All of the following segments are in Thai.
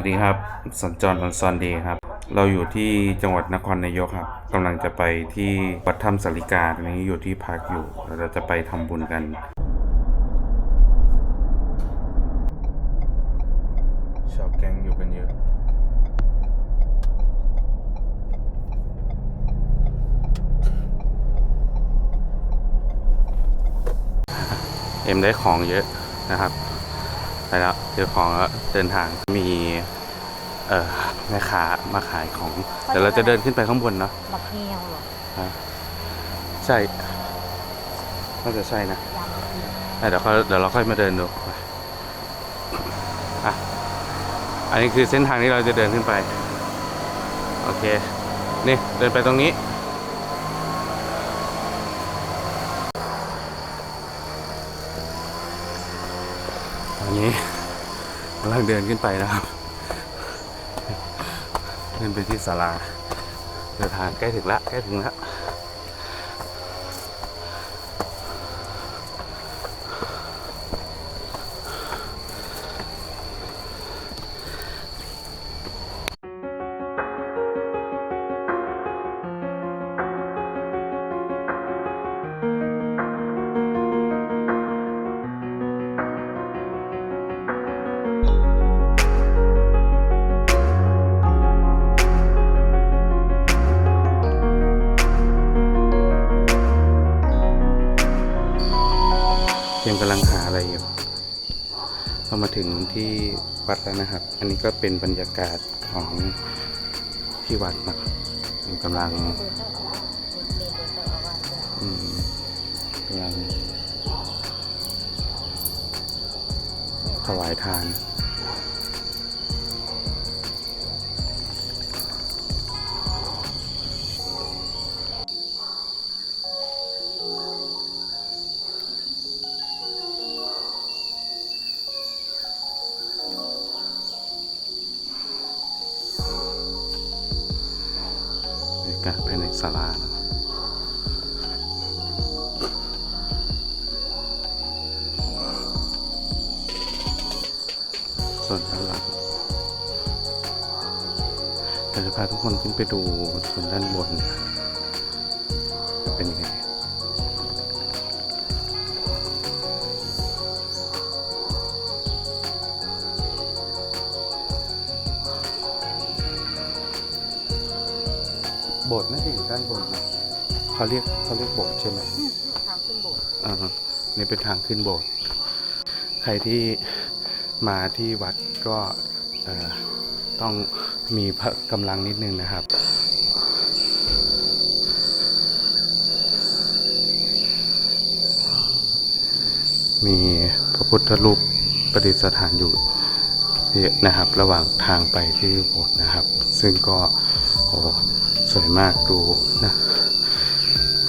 วัสดีครับ สัญจรออนซอนเดย์ครับ เราอยู่ที่จังหวัดนครนายกครับกำลังจะไปที่วัดถ้ำสาริกาตอนนี้อยู่ที่พักอยู่ เราจะไปทำบุญกันชาวแก๊งอยู่กันเยอะเอ็มได้ของเยอะนะครับ ไปแล้วเจอของแล้วเดินทางมีเอ่อแม่ค้ามาขายของเดี๋ยวเราจะเดินขึ้นไปข้างบนเนาะบักเฮียวเหรอใช่น่าจะใช่นะยำบักเฮียวอะเดี๋ยวเขาเดี๋ยวเราค่อยมาเดินดูไปอะอันนี้คือเส้นทางที่เราจะเดินขึ้นไป โอเค นี่เดินไปตรงนี้ นี้กำลังเดินขึ้นไปนะครับ เดินไปที่ศาลาเดินทางใกล้ถึงละใกล้ถึงละ ถึงที่วัดแล้วนะครับ อันนี้ก็เป็นบรรยากาศของที่วัดนะครับเป็นกำลังกำลังถวายทาน ไปดูส่วนด้านบนจะเป็นยังไงโบสถ์น่าจะอยู่ด้านบนนะเขาเรียกเขาเรียกโบสถ์ใช่ไหมอืมทางขึ้นโบสถ์อ่าฮะนี่เป็นทางขึ้นโบสถ์ใครที่มาที่วัดก็เอ่อต้อง มีพละกำลังนิดนึงนะครับมีพระพุทธรูปประดิษฐานอยู่นะครับ ระหว่างทางไปที่โบสถ์นะครับ ซึ่งก็โอ้สวยมากดูนะ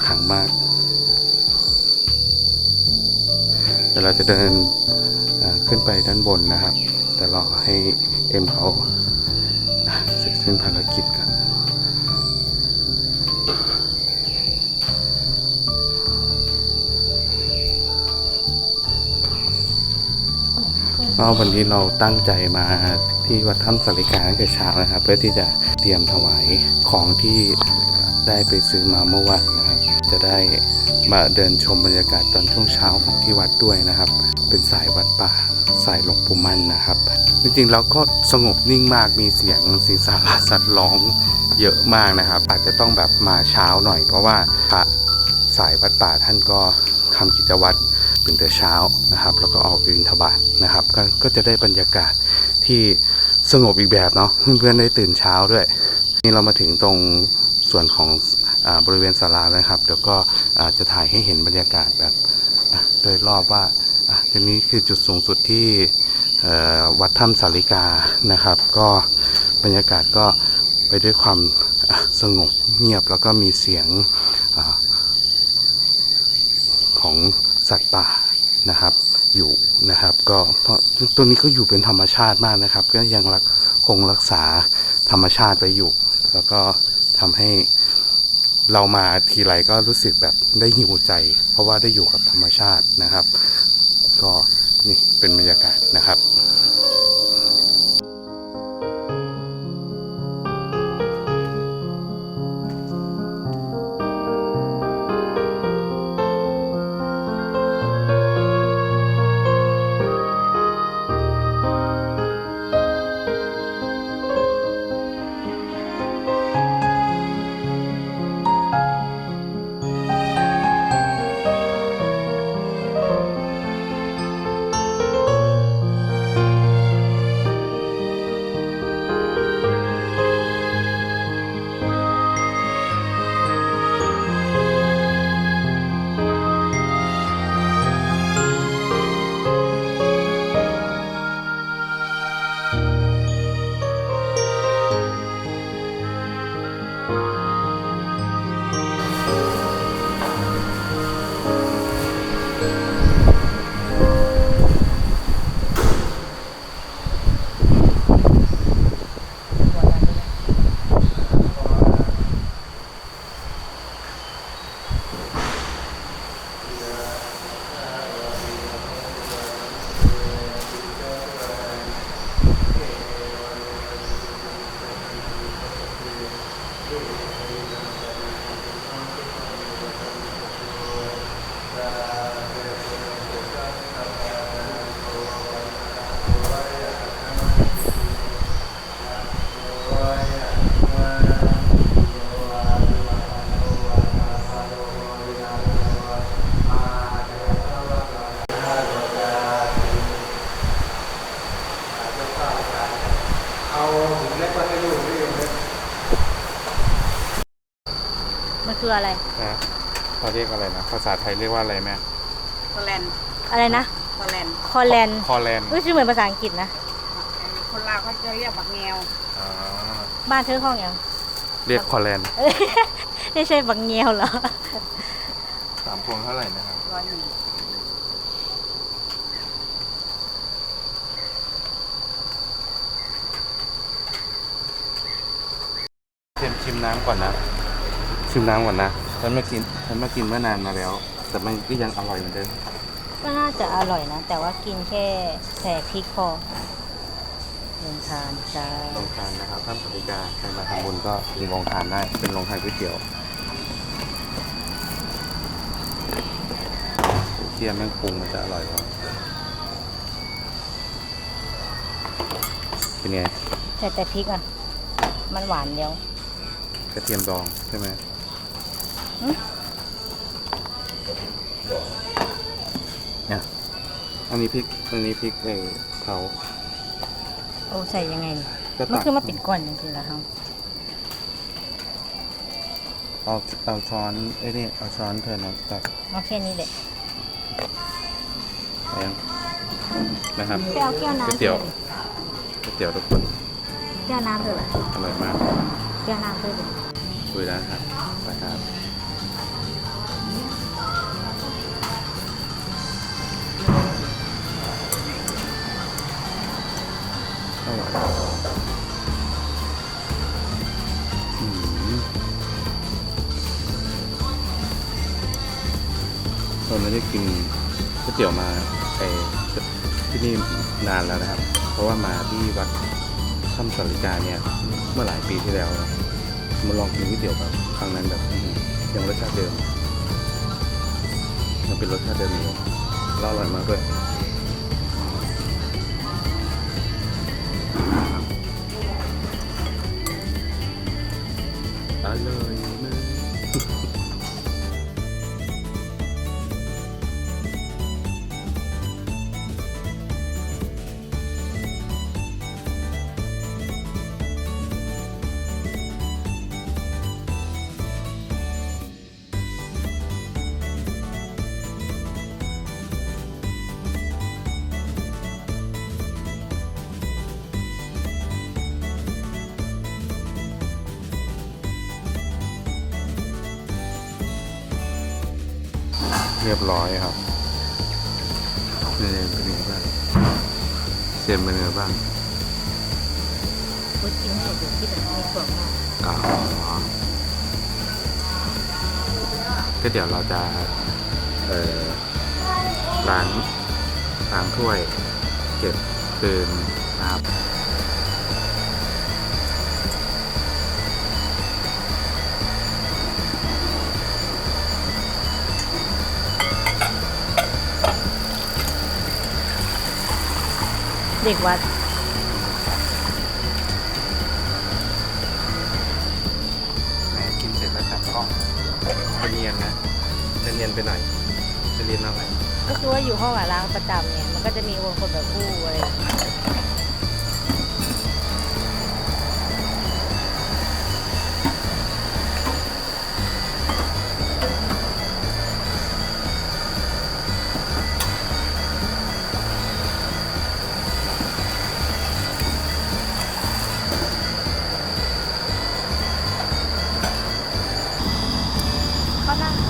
ขังมากเดี๋ยวเราจะเดินขึ้นไปด้านบนนะครับ แต่รอให้เอ็มเขาเสร็จสิ้นภารกิจกันก็วันนี้เราตั้งใจมาที่วัดถ้ำสาริกาตั้งแต่เช้านะครับ เพื่อที่จะเตรียมถวาย ของที่ได้ไปซื้อมาเมื่อวานนะครับ จะได้มาเดินชมบรรยากาศตอนช่วงเช้าของที่วัดด้วยนะครับ เป็นสายวัดป่าสายหลวงปู่มั่นนะครับ จริงๆแล้วก็สงบนิ่งมากมีเสียงสิงสารสัตว์ร้องเยอะมากนะครับ อาจจะต้องแบบมาเช้าหน่อย เพราะว่าพระสายวัดป่าท่านก็ทำกิจวัตรตื่นแต่เช้านะครับ แล้วก็ออกไปบิณฑบาตนะครับกก็จะได้บรรยากาศที่สงบอีกแบบเนาะเพื่อนๆได้ตื่นเช้าด้วยนี่เรามาถึงตรงส่วนของอบริเวณศาลาแล้วครับ เดี๋ยวก็จะถ่ายให้เห็นบรรยากาศแบบโดยรอบว่าทีนี้คือจุดสูงสุดที่วัดถ้ำสาริกานะครับ ก็บรรยากาศก็ไปด้วยความสงบเงียบแล้วก็มีเสียง ของสัตว์ป่านะครับอยู่นะครับก็เพราะตัวนี้ก็อยู่เป็นธรรมชาติมากนะครับ ก็ยังรักคงรักษาธรรมชาติไว้อยู่ แล้วก็ทำให้เรามาทีไรก็รู้สึกแบบได้หิวใจ เพราะว่าได้อยู่กับธรรมชาตินะครับ ก็นี่เป็นบรรยากาศนะครับ มันคืออะไร นะเขาเรียกอะไรนะ ภาษาไทยเรียกว่าอะไรแม่โคแลนอะไรนะ โคแลนด์คอแลนคอแลนอุ้ยชื่อเหมือนภาษาอังกฤษนะ คนลาวเขาจะเรียกบักแงวบ้านเธอห้องอย่างเรียกคอแลนไม่ใช่บังเงีวเหรอสามพวงเท่าไหร่นะครับร้อยหนึ่ง น้ำก่อนนะ ชิมน้ำก่อนนะ ฉันมากิน ฉันมากินเมื่อนานมาแล้ว แต่มันก็ยังอร่อยเหมือนเดิม ก็น่าจะอร่อยนะ แต่ว่ากินแค่แสกพริกพอลงทานจ้าลงทานนะครับท่านสติกาใครมาทำบุญก็ลงทานได้ เป็นลงทานก๋วยเตี๋ยวเทียมแม่งปรุงมันจะอร่อยกว่าเป็นไง แต่แต่พริกอะ มันหวานเดียว กระเทียมดองใช่ไหมอืมเนี่ย อันนี้พริก อันนี้พริกเออเผาโอ้ใส่ยังไงนี่ก็มันตักคือมาเป็นก้อนจริงๆแล้วครับเอาเอาช้อนไอ้นี่เอาช้อนเธอนะตักเอาแค่นี้แหละไปยังนะครับไปเอาแก้วน้ำก๋วยเตี๋ยวก๋วยเตี๋ยวทุกคนแก้วน้ำเถอะอร่อยมาก แก้วน้ำเถอะ คุยแล้วครับไปครับอร่อยอืมเราไม่ได้กินก๋วยเตี๋ยวมาไอที่นี่นานแล้วนะครับ เพราะว่ามาที่วัดถ้ำสาริกาเนี่ย เมื่อหลายปีที่แล้ว มาลองกินก๋วยเตี๋ยวแบบครั้งนั้นแบบยังรสชาติเดิมยังเป็นรสชาติเดิมอยู่แล้วอร่อยมากด้วยอร่อย เรียบร้อยครับนี่เป็นยังไงบ้างเซียนเป็นยังไงบ้างพูดจริงให้ดูที่แบบมีถั่วงอกอ๋อก็เดี๋ยวเราจะเอ่อล้างล้างถ้วย เก็บคืนนะครับ เด็กวัด แหมกินเสร็จแล้วจับกล้องจะเนียนนะจะเนียนไปหน่อยจะเรียนอะไรก็คือว่าอยู่ห้องอะล้างประจำเนี่ยมันก็จะมีคนคนแบบผู้อะไรอย่างเงี้ย ก็นั่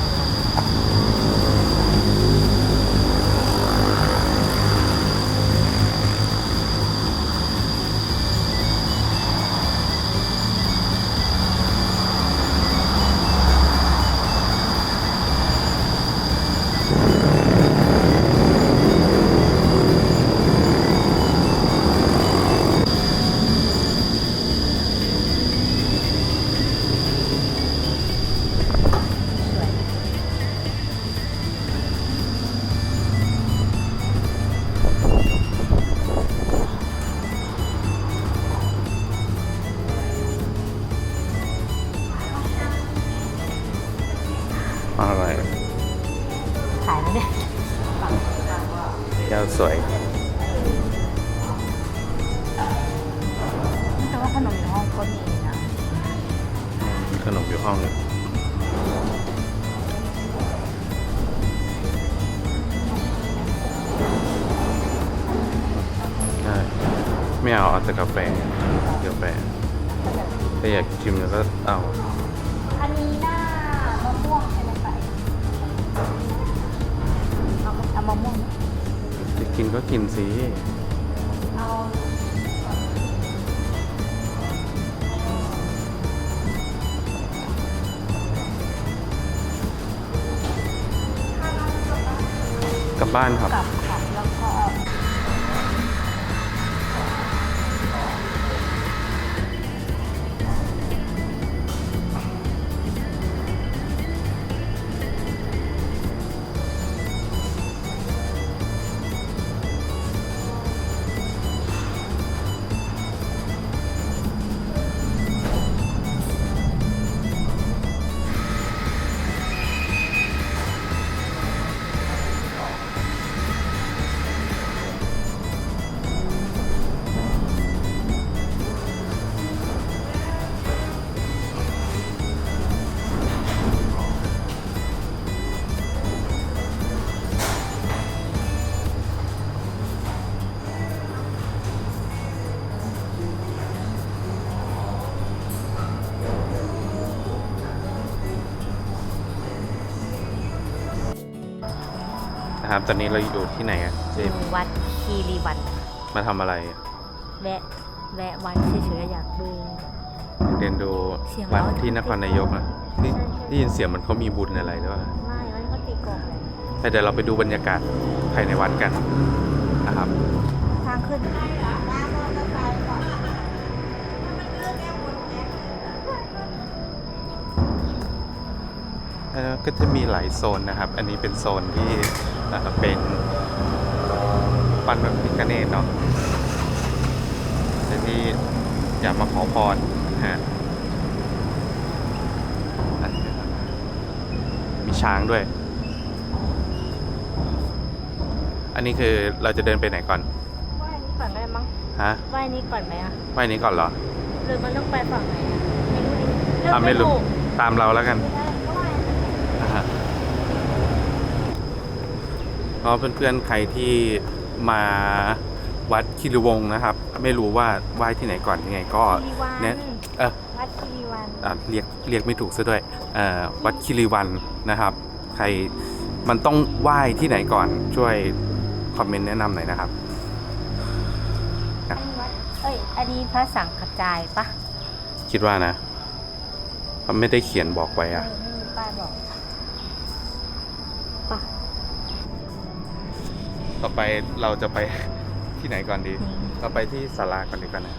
กินก็กินสิกลับบ้านครับ นะครับ ตอนนี้เราอยู่ที่ไหนอะเจมส์วัดคีรีวันมาทำอะไรอะแวะแวะวัดเฉยๆอยากดูเดินดูเสียงวัดเรา ที่นครนายกนะนี่ใช่ใช่ได้ยินเสียงเหมันเขามีบุญอะไรหรือเปล่าไม่วันนี้เขาตีกลองเลยแต่เดี๋ยวเราไปดูบรรยากาศภายในวัดกันนะครับ ทางขึ้น ก็จะมีหลายโซนนะครับ อันนี้เป็นโซนที่เอ่อเป็นปั้นแบบพิคเนตเนาะแต่ที่อยากมาขอพรนะฮะอันนี้นะครับมีช้างด้วย อันนี้คือเราจะเดินไปไหนก่อนไหว้นี้ก่อนได้มั้งฮะไหว้นี้ก่อนไหมอะไปนี้ก่อนเหรอหรือมันต้องไปฝั่งไหนอะไม่รู้ดิอะไม่รู้ถูกตามเราแล้วกัน ไม่ได้ก็ไหว้ อ่าฮะ ก็เพื่อนๆใครที่มาวัดคิริวงศ์นะครับ ไม่รู้ว่าไหว้ที่ไหนก่อนยังไงก็คีรีวันเนี่ยเออวัดคีรีวันอะเรียกเรียกไม่ถูกซะด้วยเอ่อวัดคิริวันนะครับ ใครมันต้องไหว้ที่ไหนก่อนช่วยคอมเมนต์แนะนำหน่อยนะครับอันนี้วัดเอ้ยอันนี้พระสังฆจายปะคิดว่านะเขาไม่ได้เขียนบอกไว้เอออะ ต่อไปเราจะไปที่ไหนก่อนดีนี่เราไปที่ศาลาก่อนดีกว่านะ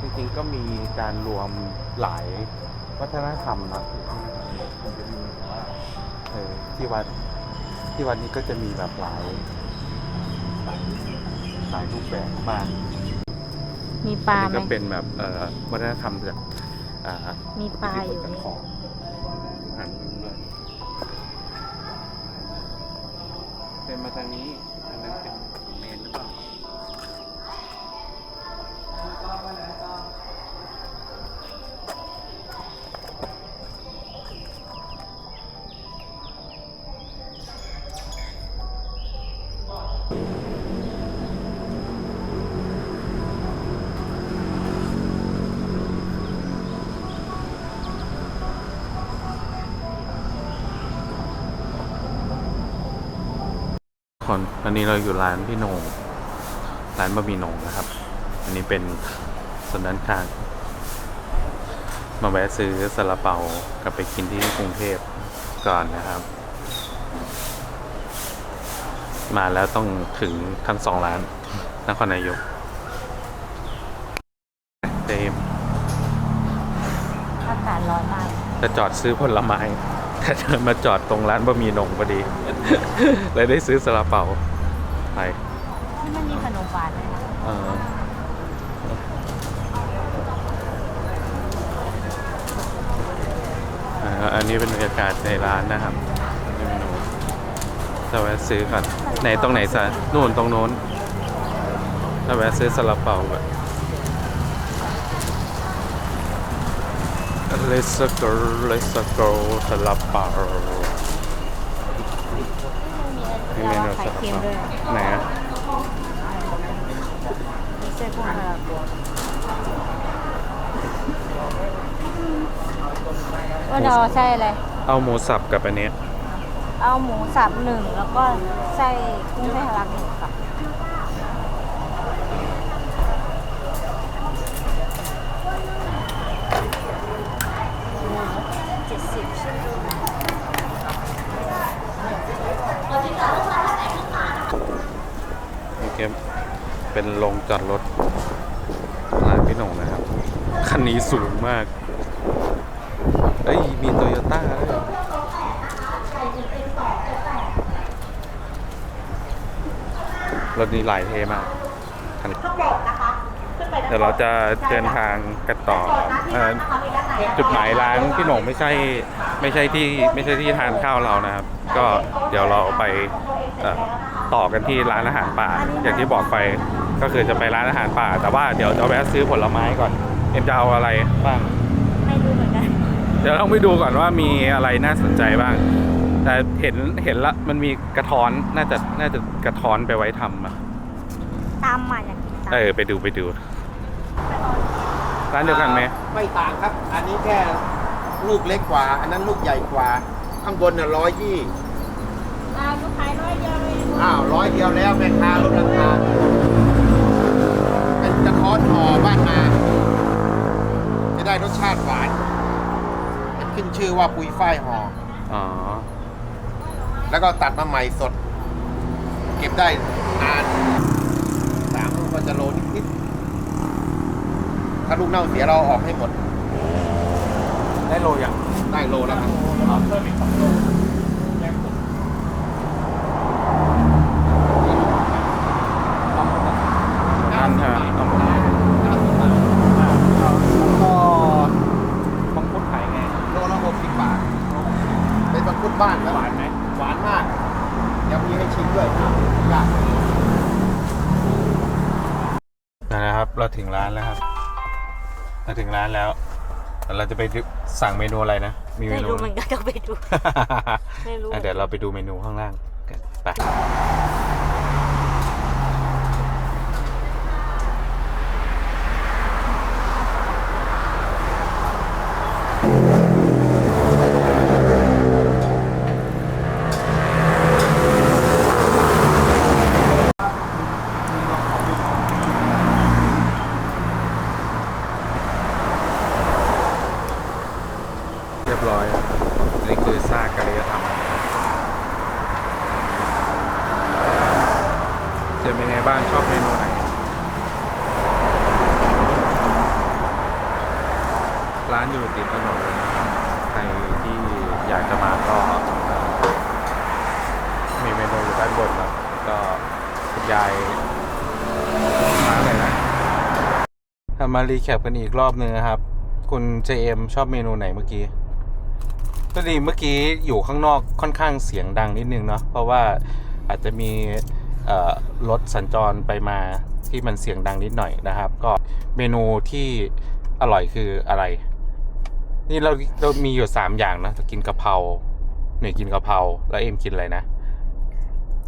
จริงๆก็มีการรวมหลายวัฒนธรรมนะมันจะมีแบบว่าเออที่วัดที่วัดนี้ก็จะมีแบบหลายหลายหลายรูปแบบมาก มีปลาอันไหม นี้ก็เป็นแบบเอ่อวัฒนธรรมจากอ่ามีปลาอยู่ที่นี่ของหันด้วยเป็นมาทางนี้อันนั้นเป็น อันนี้เราอยู่ร้านพี่โหนงร้านบะหมี่โหนงนะครับ อันนี้เป็นส่วนด้านข้างมาแวะซื้อซาลาเปากลับไปกินที่กรุงเทพก่อนนะครับ มาแล้วต้องถึงทั้งสองร้านนครนายกเจมส์อากาศร้อนมากจะจอดซื้อผลไม้แต่เดินมาจอดตรงร้านบะหมี่โหนงพอดี เลยได้ซื้อซาลาเปา ไปที่มันมีขนมหวานไหมคะเอ่ออ่าอันนี้เป็นบรรยากาศในร้านนะครับเมนูจะแวะซื้อก่อนไหนตรงไหนซะนู่นตรงโน้นจะแวะซื้อซาลาเปาก่อน Let's go Let's go สลับเปา มีเมนูไข่เค็มด้วยไหนอะมีไส้พวกมะละกอว่าเราใช่อะไร เอาหมูสับกับอันนี้ เอาหมูสับหนึ่งแล้วก็ไส้กุ้งไส้ทะลักหนึ่งค่ะเจ็ดสิบใช่ไหม นี่เกม เป็นโรงจอดรถร้านพี่หนงนะครับ คันนี้สูงมาก เอ้ย มีโตโยต้าด้วยรถนี้หลายเทมากคันนี้เดี๋ยวเราจะเดินทางกันต่อเอ่อจุดหมายร้านพี่หนงไม่ใช่ไม่ใช่ที่ไม่ใช่ที่ทานข้าวเรานะครับ ก็เดี๋ยวเราไปเอ่อต่อกันที่ร้านอาหารป่าอย่างที่บอกไป ก็คือจะไปร้านอาหารป่า แต่ว่าเดี๋ยวจะแวะซื้อผลไม้ก่อน เอ็มจะเอาอะไรบ้าง ไม่รู้เหมือนกันเดี๋ยวต้องไปดูก่อนว่ามีอะไรน่าสนใจบ้าง แต่เห็นเห็นละมันมีกระท้อนน่าจะน่าจะกระท้อนไปไว้ทำอะตามมาอยากกินตามเออไปดูไปดูร้านเดียวกันไหมไม่ต่างครับ อันนี้แค่ลูกเล็กกว่า อันนั้นลูกใหญ่กว่า ข้างบนน่ะร้อยยี่อ่าลูกขายร้อยเดียวเองอ้าวร้อยเดียวแล้วแม่ค้าลดราคาเป็นกระท้ อนห่อบ้านนาจะได้รสชาติหวานเป็นขึ้นชื่อว่าปุยฝ้ายห่ออ๋อ แล้วก็ตัดมาใหม่สด เก็บได้นานสามลูกก็จะโลนิดๆถ้าลูกเน่าเสียเราเอาออกให้หมด ได้โลอย่างได้โลแล้วครับนั่น เราจะไปสั่งเมนูอะไรนะ มีเมไม่นู รู้เหมือนกันต้องไปดู ไม่รู้ อะเดี๋ยวเราไปดูเมนูข้างล่างกันไปเรียบร้อยครับนี่คือซากกริยธรรมจะเป็นไงบ้างชอบเมนูไหน ร้านอยู่ติดถนนเลยนะครับใครที่อยากจะมาก็ มีเมนูอยู่ด้านบนครับ ก็ คุณยายร้านอะไรนะทำมารีแคปกันอีกรอบนึงนะครับ คุณเจมชอบเมนูไหนเมื่อกี้ก็ดีเมื่อกี้อยู่ข้างนอกค่อนข้างเสียงดังนิดนึงเนาะเพราะว่าอาจจะมีรถสัญจรไปมาที่มันเสียงดังนิดหน่อยนะครับ ก็เมนูที่อร่อยคืออะไร นี่เราเรามีอยู่สามอย่างนะจะกินกะเพราหนึ่งกินกะเพราแล้วเอ็มกินอะไรนะ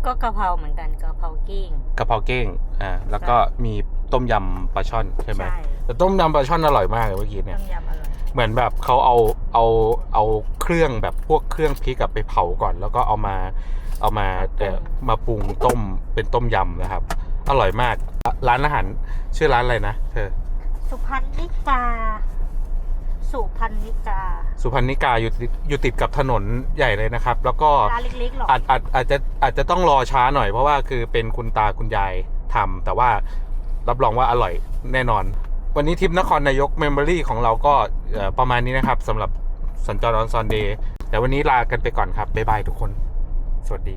ก็กะเพราเหมือนกันกะเพรากิ้งกะเพราเก้งอ่าแล้วก็มีต้มยำปลาช่อนใช่ไหมใช่แต่ต้มยำปลาช่อนอร่อยมากเลยเมื่อกี้เนี่ยต้มยำอร่อยเหมือนแบบเขาเอาเอาเอาเครื่องแบบพวกเครื่องพริกกับไปเผาก่อน แล้วก็เอามาเอามาเอ่อมาปรุงต้มเป็นต้มยำนะครับ อร่อยมากอะร้านอาหารชื่อร้านอะไรนะเธอสุพรรณิกา สุพรรณิกา สุพรรณิกาอยู่ติดอยู่ติดกับถนนใหญ่เลยนะครับ แล้วก็ร้านเล็กๆหรอกอาจอาจอาจจะอาจจะต้องรอช้าหน่อยเพราะว่าคือเป็นคุณตาคุณยายทำแต่ว่ารับรองว่าอร่อยแน่นอน วันนี้ทริปนครนายกเมมโมรี่ของเราก็เอ่อประมาณนี้นะครับสำหรับสัญจรออนซอนเดย์แต่วันนี้ลากันไปก่อนครับบ๊ายบายทุกคน สวัสดี